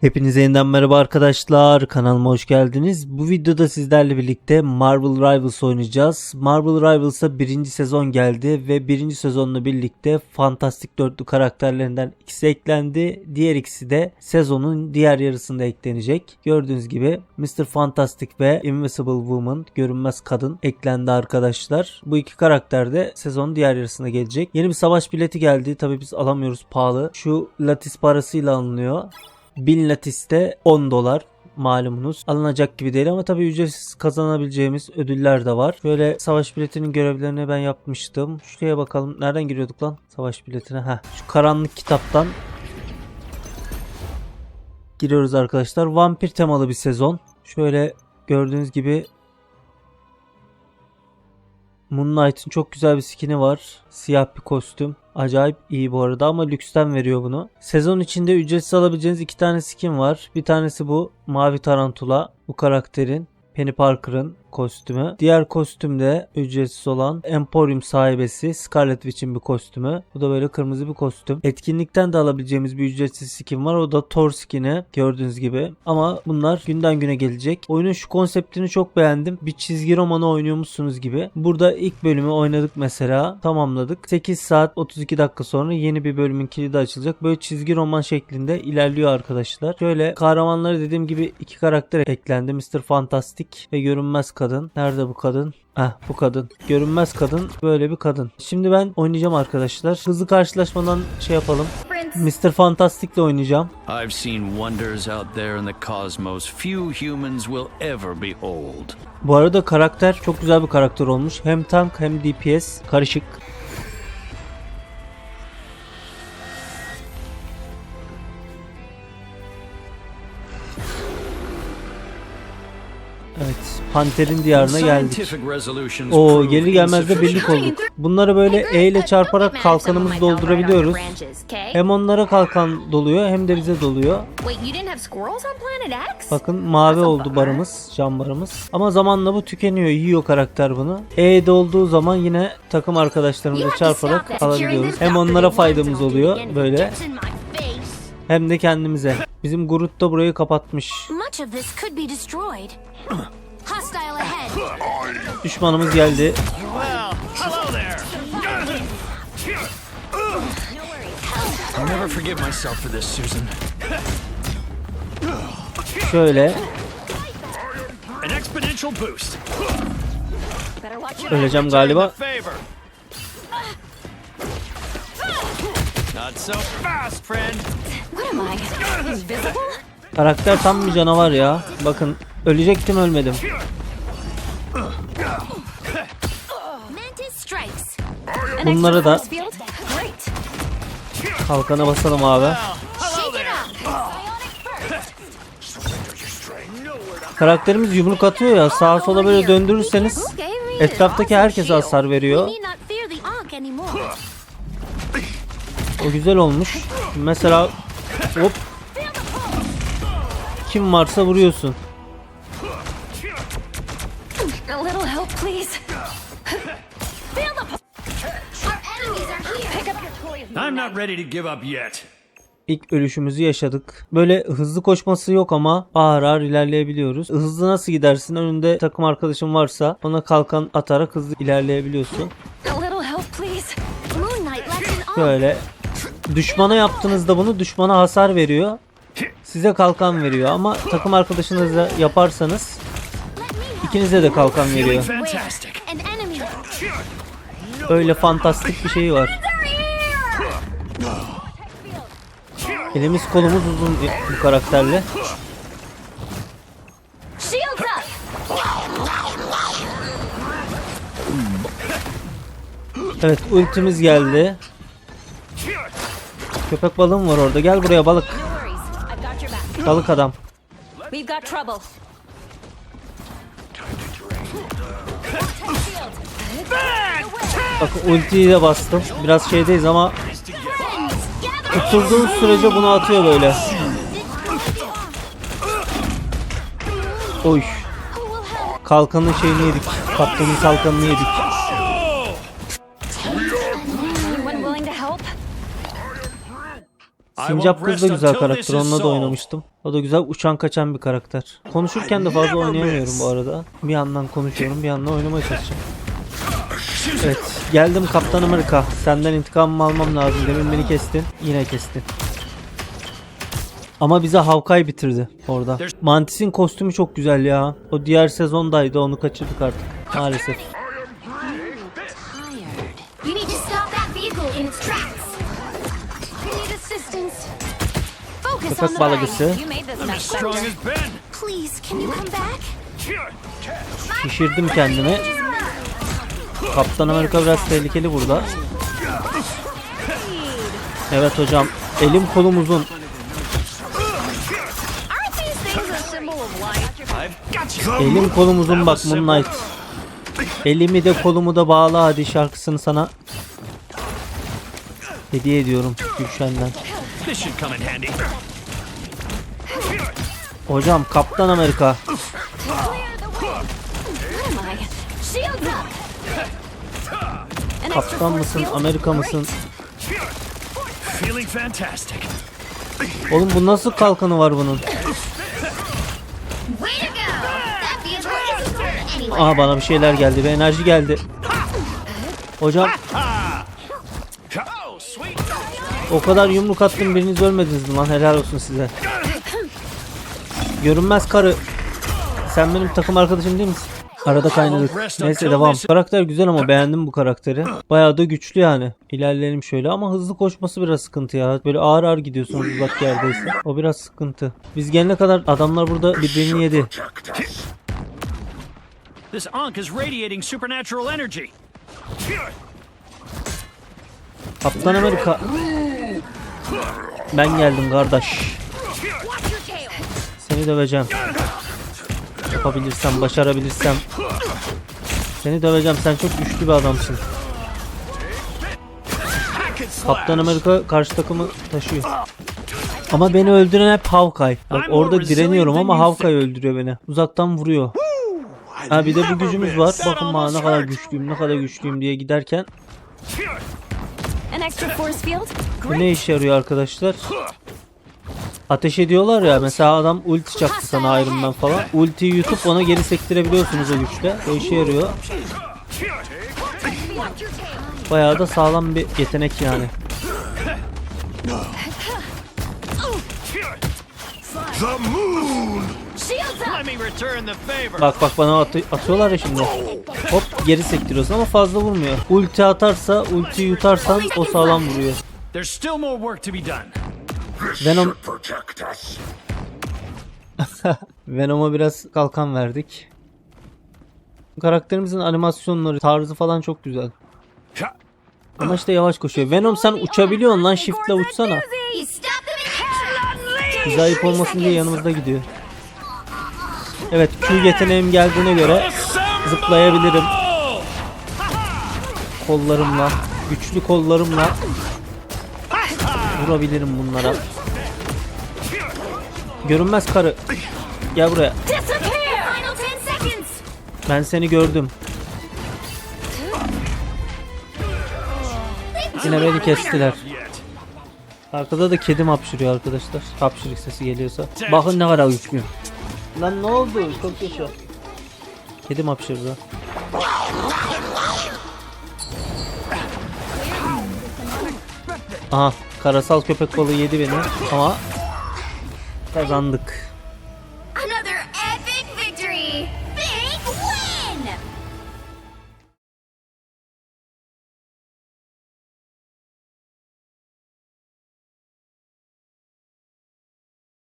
Hepinize yeniden merhaba arkadaşlar. Kanalıma hoş geldiniz. Bu videoda sizlerle birlikte Marvel Rivals oynayacağız. Marvel Rivals'a birinci sezon geldi ve birinci sezonla birlikte Fantastik Dörtlü karakterlerinden ikisi eklendi. Diğer ikisi de sezonun diğer yarısında eklenecek. Gördüğünüz gibi Mr. Fantastic ve Invisible Woman, görünmez kadın eklendi arkadaşlar. Bu iki karakter de sezonun diğer yarısına gelecek. Yeni bir savaş bileti geldi. Tabii biz alamıyoruz pahalı. Şu latis parasıyla alınıyor. 1000 latiste 10 dolar malumunuz. Alınacak gibi değil ama tabii ücretsiz kazanabileceğimiz ödüller de var. Böyle savaş biletinin görevlerini ben yapmıştım. Şuraya bakalım. Nereden giriyorduk lan savaş biletine? Heh. Şu karanlık kitaptan giriyoruz arkadaşlar. Vampir temalı bir sezon. Şöyle gördüğünüz gibi Moon Knight'ın çok güzel bir skin'i var. Siyah bir kostüm. Acayip iyi bu arada ama lüksten veriyor bunu. Sezon içinde ücretsiz alabileceğiniz iki tane skin var. Bir tanesi bu Mavi Tarantula. Bu karakterin Penny Parker'ın kostümü. Diğer kostüm de ücretsiz olan Emporium sahibesi Scarlet Witch'in bir kostümü. Bu da böyle kırmızı bir kostüm. Etkinlikten de alabileceğimiz bir ücretsiz skin var. O da Thor skin'i gördüğünüz gibi. Ama bunlar günden güne gelecek. Oyunun şu konseptini çok beğendim. Bir çizgi romanı oynuyormuşsunuz gibi. Burada ilk bölümü oynadık mesela. Tamamladık. 8 saat 32 dakika sonra yeni bir bölümün kilidi açılacak. Böyle çizgi roman şeklinde ilerliyor arkadaşlar. Şöyle kahramanları dediğim gibi iki karakter eklendi. Mr. Fantastic ve Görünmez Kadın. Nerede bu kadın? Heh bu kadın. Görünmez kadın böyle bir kadın. Şimdi ben oynayacağım arkadaşlar. Hızlı karşılaşmadan şey yapalım. Mr. Fantastic'le oynayacağım. I've seen wonders out there in the cosmos few humans will ever behold. Bu arada karakter çok güzel bir karakter olmuş. Hem tank hem DPS karışık. Evet, Panter'in diyarına geldik. O gelir gelmez de birlik olduk. Bunları böyle E ile çarparak kalkanımızı doldurabiliyoruz. Hem onlara kalkan doluyor hem de bize doluyor. Bakın mavi oldu barımız, cam barımız. Ama zamanla bu tükeniyor, yiyor karakter bunu. E'de olduğu zaman yine takım arkadaşlarımıza çarparak alabiliyoruz. Hem onlara faydamız oluyor böyle hem de kendimize. Bizim Groot da burayı kapatmış. Much of this could be Not so fast, friend. What am I? Invisible? Karakter tam bir canavar ya. Bakın ölecektim ölmedim. Bunları da kalkana basalım abi. Karakterimiz yumruk atıyor ya sağa sola böyle döndürürseniz etraftaki herkese hasar veriyor. O güzel olmuş. Mesela hop kim varsa vuruyorsun. A little help, please. Feel the. Our enemies are here. Pick up your toys. I'm not ready to give up yet. İlk ölüşümüzü yaşadık. Böyle hızlı koşması yok ama ağır ağır ilerleyebiliyoruz. Hızlı nasıl gidersin? Önünde takım arkadaşın varsa ona kalkan atarak hızlı ilerleyebiliyorsun. Böyle düşmana yaptığınızda bunu düşmana hasar veriyor. Size kalkan veriyor ama takım arkadaşınızla yaparsanız ikinize de kalkan veriyor. Öyle fantastik bir şey var. Elimiz kolumuz uzun bu karakterle. Evet ultimiz geldi. Köpek balığım var orada. Gel buraya balık. Balık adam. Bakın ultiyi de bastım. Biraz şeydeyiz ama tutturduğun sürece bunu atıyor böyle. Oy. Kalkanın şeyini yedik. Kaptanın kalkanını yedik. Sincap kız da güzel karakter. Onunla da oynamıştım. O da güzel uçan kaçan bir karakter. Konuşurken de fazla oynayamıyorum bu arada. Bir yandan konuşuyorum bir yandan oynamaya çalışacağım. Evet geldim Kaptan Amerika. Senden intikamımı almam lazım. Demin beni kestin. Yine kestin. Ama bize Hawkeye bitirdi orada. Mantis'in kostümü çok güzel ya. O diğer sezondaydı onu kaçırdık artık. Maalesef. Come back? Şişirdim kendimi. Kaptan Amerika biraz tehlikeli burada. Evet hocam. Elim kolum uzun. Elim kolum uzun bak Moonlight. Elimi de kolumu da bağla hadi şarkısını sana hediye ediyorum Gülşen'den. Hocam Kaptan Amerika. Kaptan mısın? Amerika mısın? Feeling fantastic. Oğlum bu nasıl kalkanı var bunun? Aa bana bir şeyler geldi. Bir enerji geldi. Hocam Oh, o kadar yumruk attım biriniz ölmediniz mi lan? Helal olsun size. Görünmez karı. Sen benim takım arkadaşım değil misin? Arada kaynadık. Neyse devam. Karakter güzel ama beğendim bu karakteri. Bayağı da güçlü yani. İlerleyelim şöyle ama hızlı koşması biraz sıkıntı ya. Böyle ağır ağır gidiyorsunuz uzak yerdeyse. O biraz sıkıntı. Biz gelene kadar adamlar burada birbirini yedi. This Ankh is radiating supernatural energy. Kaptan Amerika. Ben geldim kardeş. Seni döveceğim. Yapabilirsem, başarabilirsem. Seni döveceğim. Sen çok güçlü bir adamsın. Kaptan Amerika karşı takımı taşıyor. Ama beni öldüren hep Hawkeye. Bak orada direniyorum ama Hawkeye öldürüyor beni. Uzaktan vuruyor. Ha bir de bu gücümüz var. Bakın bana ne kadar güçlüyüm, ne kadar güçlüyüm diye giderken bu ne işe yarıyor arkadaşlar? Ateş ediyorlar ya mesela adam ulti çaktı sana Iron Man falan. Ultiyi yutup ona geri sektirebiliyorsunuz o güçle. O işe yarıyor. Bayağı da sağlam bir yetenek yani. Bak bak bana atı- atıyorlar ya şimdi. Hop geri sektiriyorsun ama fazla vurmuyor. Ulti atarsa, ulti yutarsan o sağlam vuruyor. There's still more work to be done. Venom Venom'a biraz kalkan verdik. Karakterimizin animasyonları, tarzı falan çok güzel. Ama işte yavaş koşuyor. Venom sen uçabiliyorsun lan shiftle uçsana. Ayıp olmasın diye yanımızda gidiyor. Evet Q yeteneğim geldiğine göre zıplayabilirim. Kollarımla, güçlü kollarımla vurabilirim bunlara. Görünmez karı. Gel buraya. Disappear! Final 10 seconds! Ben seni gördüm. Yine beni kestiler. Arkada da kedim hapşırıyor arkadaşlar. Hapşırık sesi geliyorsa. Bakın ne kadar güçlüyüm. Lan ne oldu? Çok yaşa. Kedim hapşırdı. Aha karasal köpek balığı yedi beni ama kazandık.